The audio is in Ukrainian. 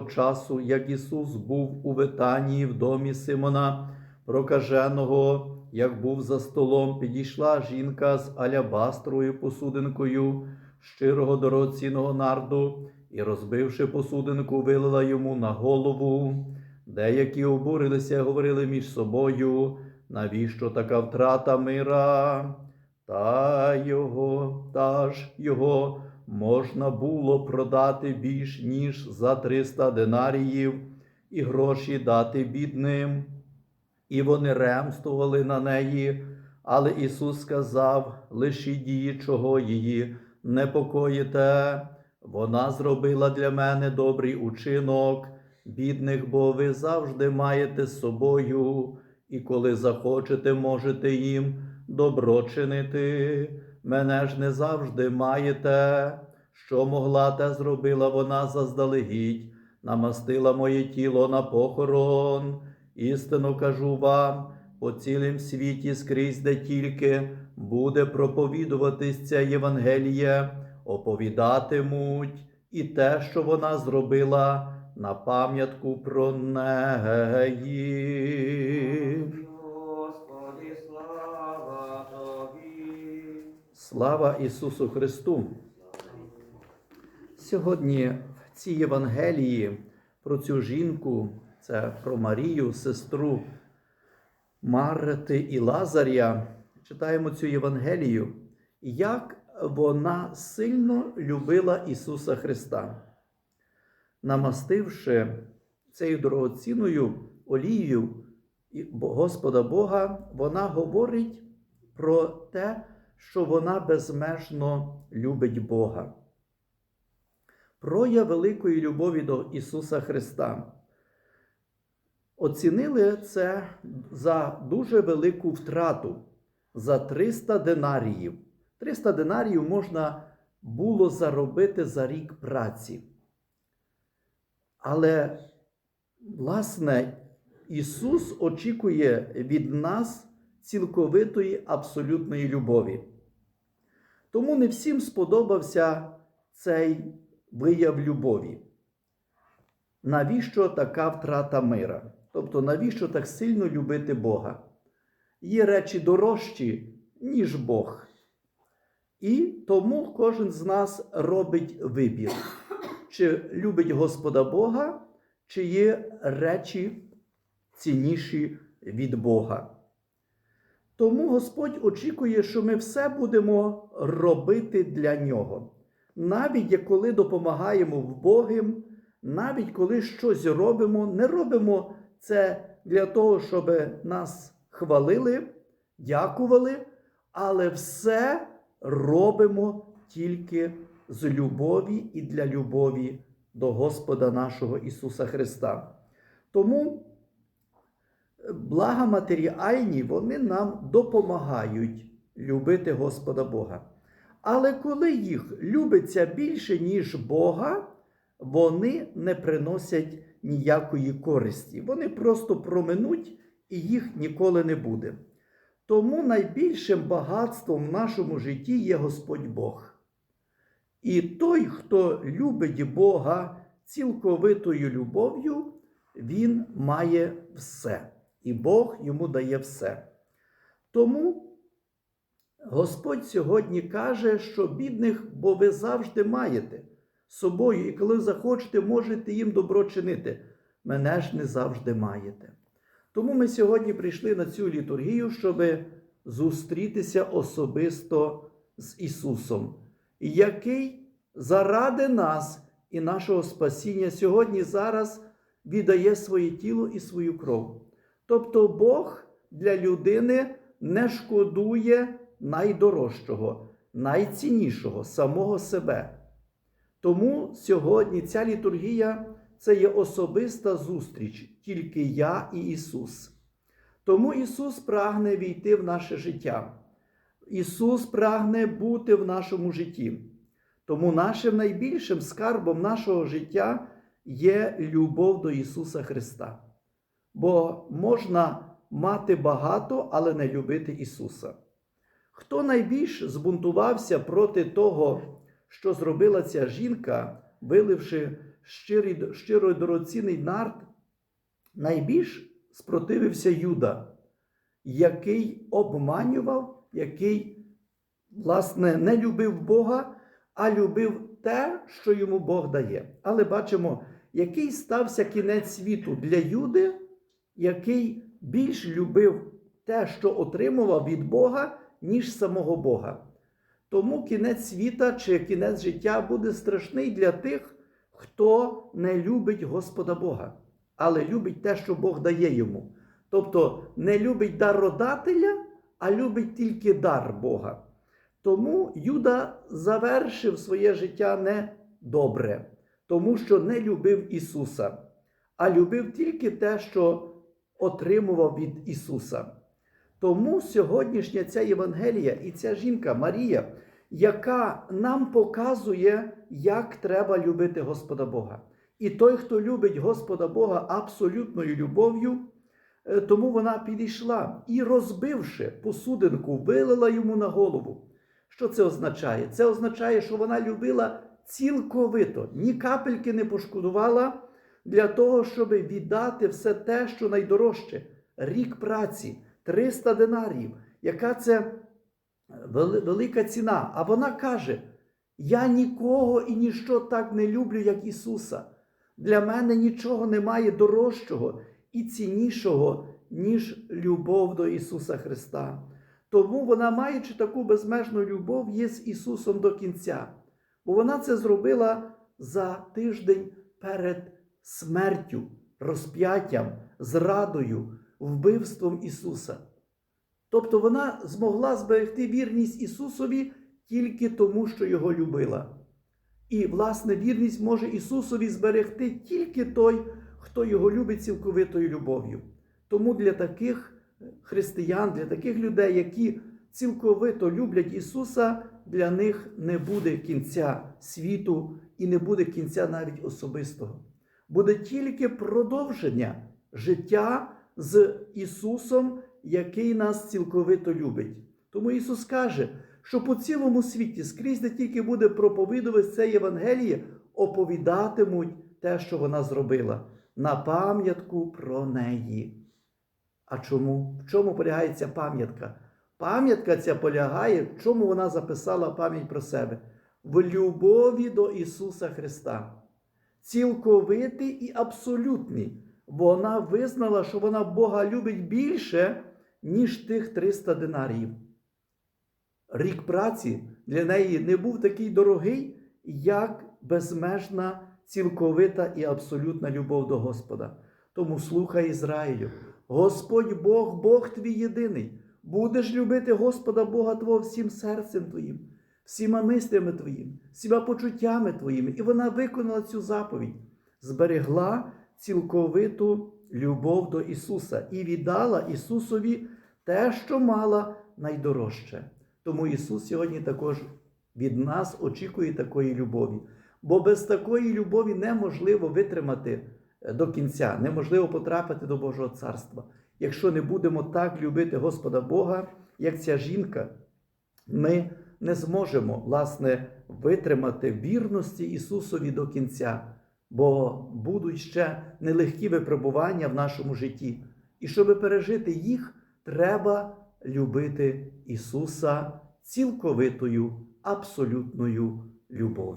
часу, як Ісус був у Витанії в домі Симона Прокаженого, як був за столом, підійшла жінка з алябастровою посудинкою щирого дорогоцінного нарду і, розбивши посудинку, вилила йому на голову. Деякі обурилися говорили між собою, навіщо така втрата мира? Та його, та ж його можна було продати більш ніж за 300 динаріїв і гроші дати бідним. І вони ремствували на неї. Але Ісус сказав: лишіть її, чого її непокоїте. Вона зробила для мене добрий учинок, бідних, бо ви завжди маєте з собою, і коли захочете, можете їм добро чинити. Мене ж не завжди маєте. Що могла, те зробила вона заздалегідь, намастила моє тіло на похорон. Істину кажу вам, по цілім світі скрізь де тільки буде проповідуватись ця Євангеліє, оповідатимуть і те, що вона зробила на пам'ятку про неї. Слава Ісусу Христу! Сьогодні в цій Євангелії про цю жінку, це про Марію, сестру Марти і Лазаря, читаємо цю Євангелію, як вона сильно любила Ісуса Христа, намастивши цією дорогоцінною олією Господа Бога, вона говорить про те, що вона безмежно любить Бога. Прояв великої любові до Ісуса Христа. Оцінили це за дуже велику втрату, за 300 динаріїв. 300 динаріїв можна було заробити за рік праці. Але, власне, Ісус очікує від нас цілковитої абсолютної любові. Тому не всім сподобався цей вияв любові. Навіщо така втрата мира? Тобто, навіщо так сильно любити Бога? Є речі дорожчі, ніж Бог. І тому кожен з нас робить вибір, чи любить Господа Бога, чи є речі цінніші від Бога. Тому Господь очікує, що ми все будемо робити для Нього. Навіть коли допомагаємо в Богим, навіть коли щось робимо, не робимо це для того, щоб нас хвалили, дякували, але все робимо тільки з любові і для любові до Господа нашого Ісуса Христа. Тому блага матеріальні вони нам допомагають любити Господа Бога. Але коли їх любиться більше, ніж Бога, вони не приносять ніякої користі. Вони просто проминуть і їх ніколи не буде. Тому найбільшим багатством в нашому житті є Господь Бог. І той, хто любить Бога цілковитою любов'ю, він має все. І Бог йому дає все. Тому Господь сьогодні каже, що бідних, бо ви завжди маєте з собою, і коли захочете, можете їм добро чинити. Мене ж не завжди маєте. Тому ми сьогодні прийшли на цю літургію, щоб зустрітися особисто з Ісусом, який заради нас і нашого спасіння сьогодні зараз віддає своє тіло і свою кров. Тобто Бог для людини не шкодує найдорожчого, найціннішого самого себе. Тому сьогодні ця літургія це є особиста зустріч, тільки я і Ісус. Тому Ісус прагне війти в наше життя. Ісус прагне бути в нашому житті. Тому нашим найбільшим скарбом нашого життя є любов до Ісуса Христа. Бо можна мати багато, але не любити Ісуса. Хто найбільш збунтувався проти того, що зробила ця жінка, виливши щирий, щиро дорогоцінний нарт, найбільш спротивився Юда, який обманював, який, власне, не любив Бога, а любив те, що йому Бог дає. Але бачимо, який стався кінець світу для Юди, який більш любив те, що отримував від Бога, ніж самого Бога. Тому кінець світа чи кінець життя буде страшний для тих, хто не любить Господа Бога, але любить те, що Бог дає йому. Тобто не любить дародателя, а любить тільки дар Бога. Тому Юда завершив своє життя не добре, тому що не любив Ісуса, а любив тільки те, що отримував від Ісуса. Тому сьогоднішня ця Євангелія і ця жінка Марія, яка нам показує, як треба любити Господа Бога. І той, хто любить Господа Бога абсолютною любов'ю, е, тому вона підійшла і, розбивши посудинку, вилила йому на голову. Що це означає? Це означає, що вона любила цілковито, ні капельки не пошкодувала для того, щоб віддати все те, що найдорожче рік праці, 300 динарів. Яка це велика ціна? А вона каже: Я нікого і ніщо так не люблю, як Ісуса. Для мене нічого немає дорожчого і ціннішого, ніж любов до Ісуса Христа. Тому вона, маючи таку безмежну любов, є з Ісусом до кінця. Бо вона це зробила за тиждень перед смертю, розп'яттям, зрадою, вбивством Ісуса. Тобто вона змогла зберегти вірність Ісусові тільки тому, що Його любила. І, власне, вірність може Ісусові зберегти тільки той, хто його любить цілковитою любов'ю. Тому для таких християн, для таких людей, які цілковито люблять Ісуса, для них не буде кінця світу і не буде кінця навіть особистого. Буде тільки продовження життя з Ісусом, який нас цілковито любить. Тому Ісус каже, що по цілому світі, скрізь де тільки буде проповідувати це Євангеліє, оповідатимуть те, що вона зробила, на пам'ятку про неї. А чому? В чому полягає ця пам'ятка? Пам'ятка ця полягає, в чому вона записала пам'ять про себе? В любові до Ісуса Христа. Цілковитий і абсолютний. Вона визнала, що вона Бога любить більше, ніж тих 300 динарів. Рік праці для неї не був такий дорогий, як безмежна, цілковита і абсолютна любов до Господа. Тому слухай Ізраїлю, Господь Бог, Бог твій єдиний. Будеш любити Господа Бога Твого всім серцем твоїм, всіма мислями твоїм, всіма почуттями твоїми. І вона виконала цю заповідь, зберегла цілковиту любов до Ісуса і віддала Ісусові те, що мала найдорожче. Тому Ісус сьогодні також від нас очікує такої любові. Бо без такої любові неможливо витримати е, до кінця, неможливо потрапити до Божого царства. Якщо не будемо так любити Господа Бога, як ця жінка, ми не зможемо, власне, витримати вірності Ісусові до кінця, бо будуть ще нелегкі випробування в нашому житті. І щоб пережити їх, треба любити Ісуса цілковитою, абсолютною любов'ю.